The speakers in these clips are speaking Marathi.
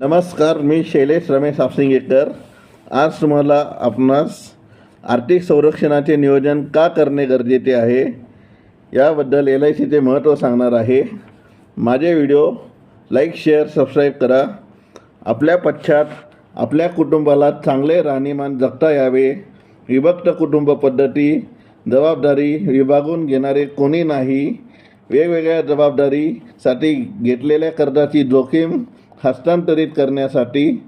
नमस्कार मी शैलेश रमेश आपसिंगेकर. आज तुम्हाला आपणास आर्थिक संरक्षणाचे नियोजन का करणे गरजेचे आहे याबद्दल एल आय सीचे महत्त्व सांगणार आहे. माझे व्हिडिओ लाईक शेअर सबस्क्राईब करा. आपल्या पश्चात आपल्या कुटुंबाला चांगले राहणीमान जगता यावे. विभक्त कुटुंब पद्धती जबाबदारी विभागून घेणारे कोणी नाही. वेगवेगळ्या जबाबदारीसाठी घेतलेल्या कर्जाची जोखीम हस्तांतरित करण्यासाठी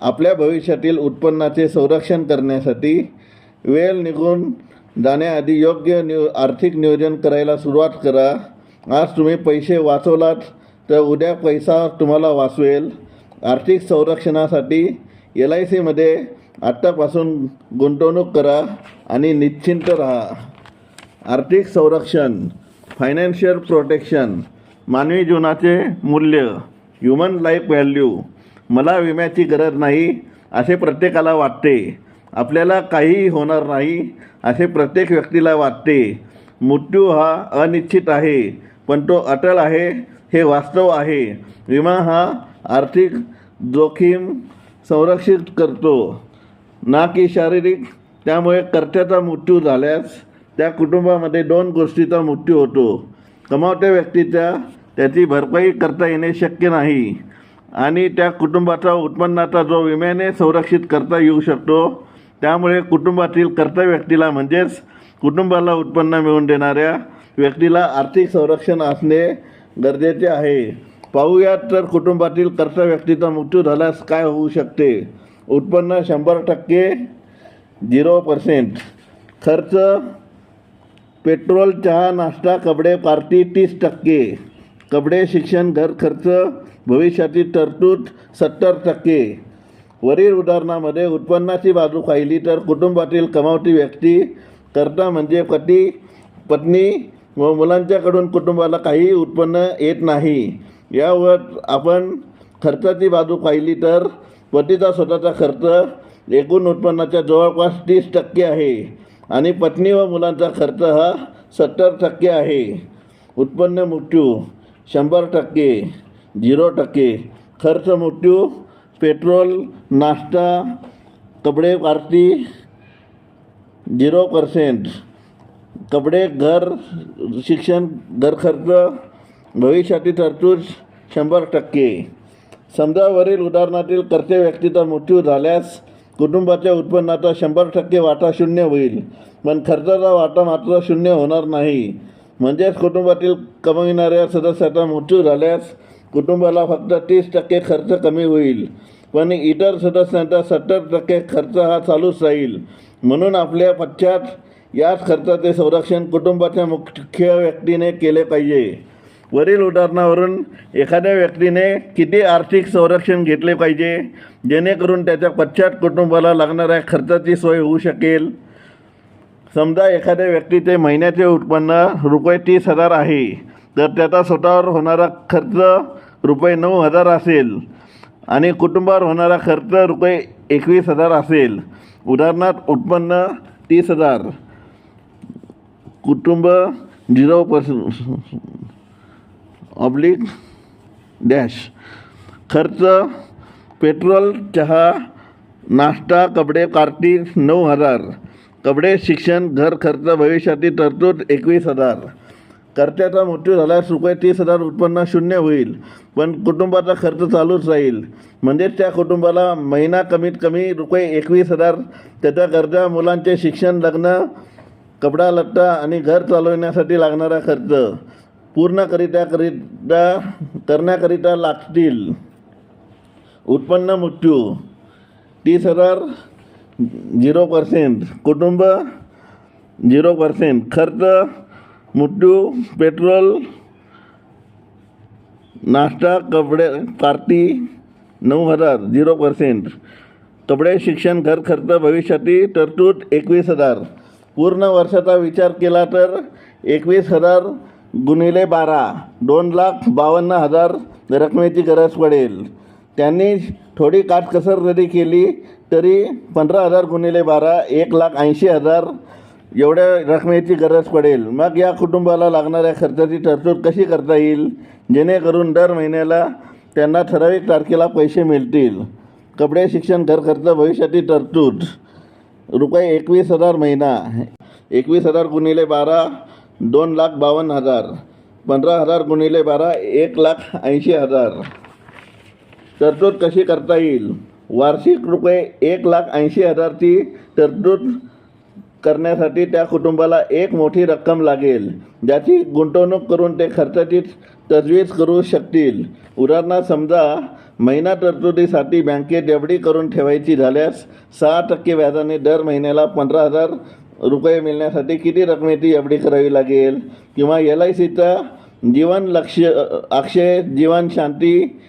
आपल्या भविष्यातील उत्पन्नाचे संरक्षण करण्यासाठी वेळ निघून जाण्याआधी योग्य नियो आर्थिक नियोजन करायला सुरुवात करा. आज तुम्ही पैसे वाचवलात तर उद्या पैसा तुम्हाला वाचवेल. आर्थिक संरक्षणासाठी एल आय सीमध्ये आत्तापासून गुंतवणूक करा आणि निश्चिंत राहा. आर्थिक संरक्षण फायनान्शियल प्रोटेक्शन मानवी जीवनाचे मूल्य ह्युमन लाईफ व्हॅल्यू मला विम्याची गरज नाही असे प्रत्येकाला वाटते. आपल्याला काहीही होणार नाही असे प्रत्येक व्यक्तीला वाटते. मृत्यू हा अनिश्चित आहे पण तो अटल आहे हे वास्तव आहे. विमा हा आर्थिक जोखीम संरक्षित करतो. ना की शारीरिक. त्यामुळे कर्त्याचा मृत्यू झाल्यास त्या कुटुंबामध्ये दोन गोष्टीचा मृत्यू होतो. कमावत्या व्यक्तीच्या त्याची भरपाई करता येणे शक्य नाही. आणि त्या कुटुंबाचा उत्पन्नाचा जो विम्याने संरक्षित करता येऊ शकतो. त्यामुळे कुटुंबातील कर्ता व्यक्तीला म्हणजेच कुटुंबाला उत्पन्न मिळवून देणाऱ्या व्यक्तीला आर्थिक संरक्षण असणे गरजेचे आहे. पाहूयात तर कुटुंबातील कर्ता व्यक्तीचा मृत्यू झाल्यास काय होऊ शकते? उत्पन्न शंभर टक्के झिरो पर्सेंट. खर्च पेट्रोल चहा नाश्ता कपडे पार्टी तीस टक्के. कपडे शिक्षण घर खर्च भविष्याची तरतूद सत्तर टक्के. वरील उदाहरणामध्ये उत्पन्नाची बाजू पाहिली तर कुटुंबातील कमावती व्यक्ती करता म्हणजे पती पत्नी व मुलांच्याकडून कुटुंबाला काही उत्पन्न येत नाही. यावर आपण खर्चाची बाजू पाहिली तर पतीचा स्वतःचा खर्च एकूण उत्पन्नाच्या जवळपास तीस टक्के आहे आणि पत्नी व मुलांचा खर्च हा सत्तर टक्के आहे. उत्पन्न मृत्यू. शंभर टक्के झिरो टक्के. खर्च मृत्यू पेट्रोल नाश्ता कपडे पार्टी झिरो पर्सेंट. कपडे घर शिक्षण घर खर्च भविष्यातील तरतूद शंभर टक्के. समजा वरील उदाहरणातील कर्ते व्यक्तीचा मृत्यू झाल्यास कुटुंबाच्या उत्पन्नाचा शंभर टक्के वाटा शून्य होईल. पण खर्चाचा वाटा मात्र शून्य होणार नाही. म्हणजेच कुटुंबातील कमविणाऱ्या सदस्याचा मृत्यू झाल्यास कुटुंबाला फक्त तीस टक्के खर्च कमी होईल. पण इतर सदस्यांचा सत्तर टक्के खर्च हा चालूच राहील. म्हणून आपल्या पश्चात याच खर्चाचे संरक्षण कुटुंबाच्या मुख्य व्यक्तीने केले पाहिजे. वरील उदाहरणावरून एखाद्या व्यक्तीने किती आर्थिक संरक्षण घेतले पाहिजे जेणेकरून त्याच्या पश्चात कुटुंबाला लागणाऱ्या खर्चाची सोय होऊ शकेल? समजा एखाद्या व्यक्तीचे महिन्याचे उत्पन्न रुपये तीस हजार आहे तर त्याचा स्वतःवर होणारा खर्च रुपये नऊ हजार असेल आणि कुटुंबावर होणारा खर्च रुपये एकवीस हजार असेल. उदाहरणार्थ उत्पन्न तीस हजार कुटुंब झिरो पर्स ऑब्लिक डॅश खर्च पेट्रोल चहा नाश्ता कपडे पार्टी नऊ हजार. कपडे शिक्षण घर खर्च भविष्यातील तरतूद एकवीस हजार. कर्त्याचा मृत्यू झाल्यास रुपये तीस हजार उत्पन्न शून्य होईल पण कुटुंबाचा खर्च चालूच राहील. म्हणजेच त्या कुटुंबाला महिना कमीत कमी रुपये एकवीस हजार त्याच्या गरजा मुलांचे शिक्षण लग्न कपडा लत्ता आणि घर चालवण्यासाठी लागणारा खर्च पूर्णकरित्याकरिता करण्याकरिता लागतील. उत्पन्न मृत्यू तीस हजार झिरो पर्सेंट कुटुंब झिरो पर्सेंट खर्च मृत्यू पेट्रोल नाश्ता कपडे पार्टी नऊ हजार झिरो पर्सेंट कपडे शिक्षण घर खर्च भविष्यातील तरतूद एकवीस हजार. पूर्ण वर्षाचा विचार केला तर एकवीस हजार गुणिले बारा दोन लाख बावन्न हजार रकमेची गरज पडेल. त्यांनी थोडी काटकसर जरी केली तरी पंधरा हजार गुणिले बारा एक लाख ऐंशी हजार एवढ्या रकमेची गरज पडेल. मग या कुटुंबाला लागणाऱ्या खर्चाची तरतूद कशी करता येईल? जेणेकरून दर महिन्याला त्यांना ठराविक तारखेला पैसे मिळतील. कपडे शिक्षण घर खर्च भविष्यातील तरतूद. रुपये एकवीस हजार महिना. एकवीस हजार गुणिले बारा दोन लाख बावन्न हजार. पंधरा हजार गुणिले बारा एक लाख ऐंशी हजार. तरतूद कशी करता येईल? वार्षिक रुपये एक लाख ऐंशी हजारची तरतूद करण्यासाठी त्या कुटुंबाला एक मोठी रक्कम लागेल. ज्याची गुंतवणूक करून ते खर्चाची तजवीज करू शकतील. उदाहरणार्थ समजा महिना तरतुदीसाठी बँकेत एवढी करून ठेवायची झाल्यास सहा टक्के व्याजाने दर महिन्याला पंधरा हजार रुपये मिळण्यासाठी किती रकमेची एवढी करावी लागेल? किंवा एल आय सीचा जीवन लक्ष अक्षय जीवन शांती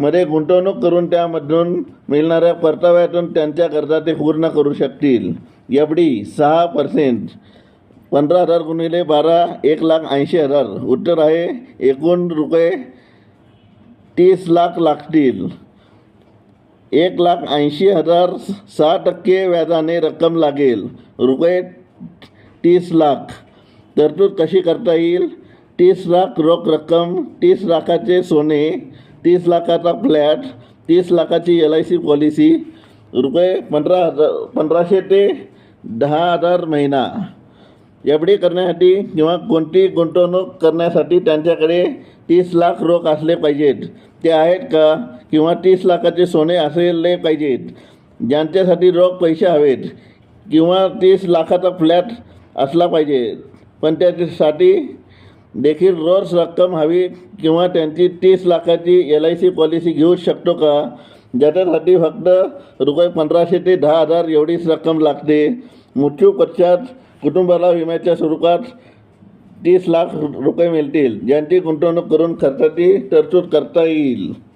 मध्ये गुंतवणूक करून त्यामधून मिळणाऱ्या परताव्यातून त्यांच्या गरजा ते पूर्ण करू शकतील. एफ डी सहा पर्सेंट पंधरा हजार गुणिले बारा एक लाख ऐंशी हजार. उत्तर आहे एकूण रुपये तीस लाख लागतील. एक लाख ऐंशी हजार सहा टक्के व्याजाने रक्कम लागेल. रुपये तीस लाख. तरतूद कशी करता येईल? तीस लाख रोख रक्कम तीस लाखाचे सोने तीस लाखाचा फ्लॅट तीस लाखाची एल आय सी पॉलिसी रुपये पंधरा हजार पंधराशे ते दहा हजार महिना. एफ डी करण्यासाठी किंवा कोणती गुंतवणूक करण्यासाठी त्यांच्याकडे तीस लाख रोख असले पाहिजेत. ते आहेत का? किंवा तीस लाखाचे सोने असले पाहिजेत. ज्यांच्यासाठी रोख पैसे हवेत. किंवा तीस लाखाचा फ्लॅट असला पाहिजे. पण त्याच्यासाठी देखील रोज रक्कम हवी किंवा त्यांची तीस लाखाची एल आय सी पॉलिसी घेऊ शकतो का? ज्याच्यासाठी फक्त रुपये पंधराशे ते दहा हजार एवढीच रक्कम लागते. मृत्यू पश्चात कुटुंबाला विम्याच्या स्वरूपात तीस लाख रुपये मिळतील. ज्यांची गुंतवणूक करून खर्चाची तरतूद करता येईल.